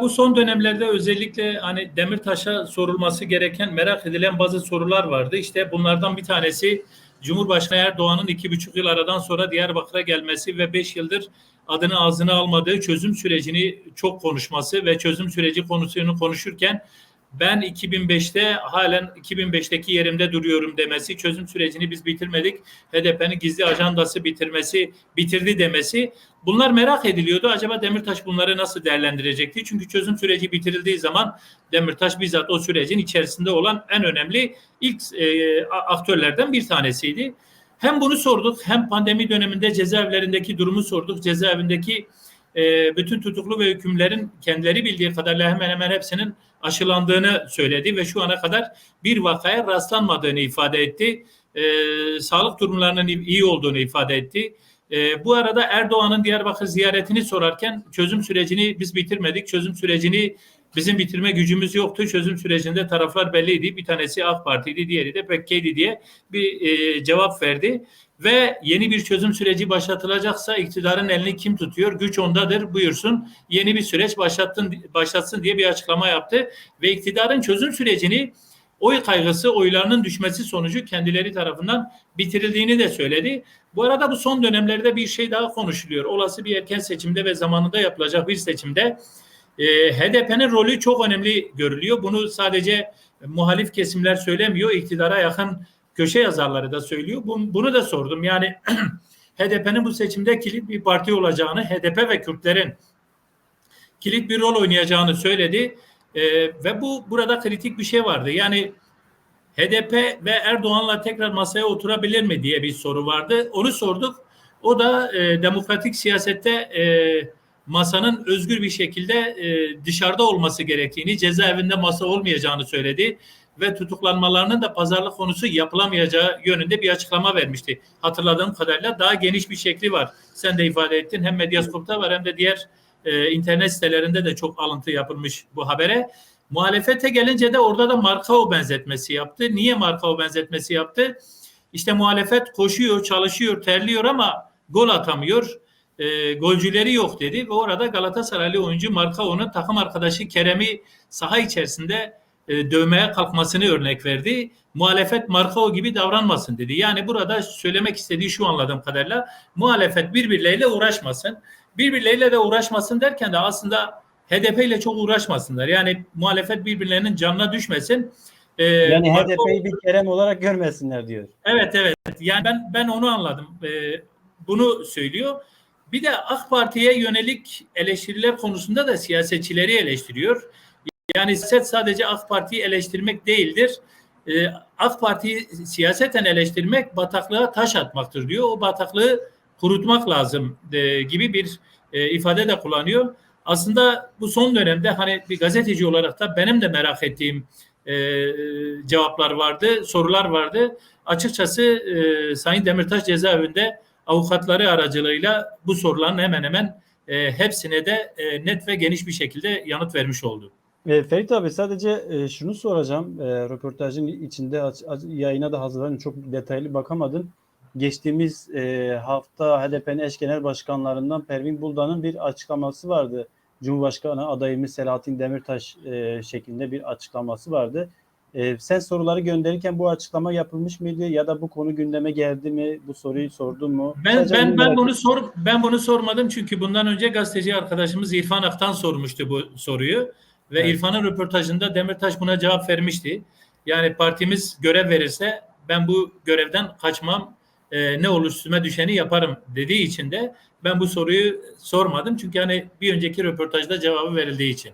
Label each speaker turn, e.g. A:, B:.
A: Bu son dönemlerde özellikle hani Demirtaş'a sorulması gereken, merak edilen bazı sorular vardı. İşte bunlardan bir tanesi Cumhurbaşkanı Erdoğan'ın iki buçuk yıl aradan sonra Diyarbakır'a gelmesi ve beş yıldır adını ağzına almadığı çözüm sürecini çok konuşması ve çözüm süreci konusunu konuşurken ben 2005'te halen 2005'teki yerimde duruyorum demesi, çözüm sürecini biz bitirmedik, HDP'nin gizli ajandası bitirmesi, bitirdi demesi bunlar merak ediliyordu. Acaba Demirtaş bunları nasıl değerlendirecekti? Çünkü çözüm süreci bitirildiği zaman Demirtaş bizzat o sürecin içerisinde olan en önemli ilk e, aktörlerden bir tanesiydi. Hem bunu sorduk hem pandemi döneminde cezaevlerindeki durumu sorduk. Cezaevindeki e, bütün tutuklu ve hükümlerin kendileri bildiği kadarıyla hemen hemen hepsinin aşılandığını söyledi ve şu ana kadar bir vakaya rastlanmadığını ifade etti. E, sağlık durumlarının iyi olduğunu ifade etti. E, bu arada Erdoğan'ın Diyarbakır ziyaretini sorarken çözüm sürecini biz bitirmedik. Çözüm sürecini bizim bitirme gücümüz yoktu. Çözüm sürecinde taraflar belliydi. Bir tanesi AK Parti'ydi, diğeri de PKK'ydi diye bir e, cevap verdi. Ve yeni bir çözüm süreci başlatılacaksa iktidarın elini kim tutuyor? Güç ondadır buyursun. Yeni bir süreç başlattın, başlatsın diye bir açıklama yaptı. Ve iktidarın çözüm sürecini oy kaygısı, oylarının düşmesi sonucu kendileri tarafından bitirildiğini de söyledi. Bu arada bu son dönemlerde bir şey daha konuşuluyor. Olası bir erken seçimde ve zamanında yapılacak bir seçimde e, HDP'nin rolü çok önemli görülüyor. Bunu sadece muhalif kesimler söylemiyor. İktidara yakın köşe yazarları da söylüyor. Bunu da sordum. Yani HDP'nin bu seçimde kilit bir parti olacağını, HDP ve Kürtlerin kilit bir rol oynayacağını söyledi. Ee, ve bu burada kritik bir şey vardı. Yani HDP ve Erdoğan'la tekrar masaya oturabilir mi diye bir soru vardı. Onu sorduk. O da e, demokratik siyasette e, masanın özgür bir şekilde e, dışarıda olması gerektiğini, cezaevinde masa olmayacağını söyledi ve tutuklanmalarının da pazarlık konusu yapılamayacağı yönünde bir açıklama vermişti. Hatırladığım kadarıyla daha geniş bir şekli var. Sen de ifade ettin. Hem Medyaskop'ta var hem de diğer e, internet sitelerinde de çok alıntı yapılmış bu habere. Muhalefete gelince de orada da Markao benzetmesi yaptı. Niye Markao benzetmesi yaptı? İşte muhalefet koşuyor, çalışıyor, terliyor ama gol atamıyor. E, golcüleri yok dedi ve orada Galatasaraylı oyuncu Markao'nun takım arkadaşı Kerem'i saha içerisinde e, dövmeye kalkmasını örnek verdi. Muhalefet Markao gibi davranmasın dedi. Yani burada söylemek istediği şu anladığım kadarıyla muhalefet birbirleriyle uğraşmasın. Birbirleriyle de uğraşmasın derken de aslında HDP ile çok uğraşmasınlar. Yani muhalefet birbirlerinin canına düşmesin.
B: Ee, yani HDP'yi bir kerem olarak görmesinler diyor.
A: Evet evet. Yani ben ben onu anladım. Ee, bunu söylüyor. Bir de AK Parti'ye yönelik eleştiriler konusunda da siyasetçileri eleştiriyor. Yani siyaset sadece AK Parti'yi eleştirmek değildir. Ee, AK Parti'yi siyaseten eleştirmek bataklığa taş atmaktır diyor. O bataklığı kurutmak lazım e, gibi bir e, ifade de kullanıyor. Aslında bu son dönemde hani bir gazeteci olarak da benim de merak ettiğim e, cevaplar vardı, sorular vardı. Açıkçası e, Sayın Demirtaş cezaevinde avukatları aracılığıyla bu soruların hemen hemen e, hepsine de e, net ve geniş bir şekilde yanıt vermiş oldu.
B: E, Ferit abi sadece e, şunu soracağım. E, röportajın içinde yayına da hazırlanın çok detaylı bakamadım. Geçtiğimiz e, hafta HDP'nin eş genel başkanlarından Pervin Buldan'ın bir açıklaması vardı. Cumhurbaşkanı adayımız Selahattin Demirtaş e, şeklinde bir açıklaması vardı. E, sen soruları gönderirken bu açıklama yapılmış mıydı ya da bu konu gündeme geldi mi? Bu soruyu sordun mu?
A: Ben Sadece ben ben bunu sor ben bunu sormadım çünkü bundan önce gazeteci arkadaşımız İrfan Aktan sormuştu bu soruyu ve evet. İrfan'ın röportajında Demirtaş buna cevap vermişti. Yani partimiz görev verirse ben bu görevden kaçmam e, ne olur üstüme düşeni yaparım dediği için de ben bu soruyu sormadım. Çünkü hani bir önceki röportajda cevabı verildiği için.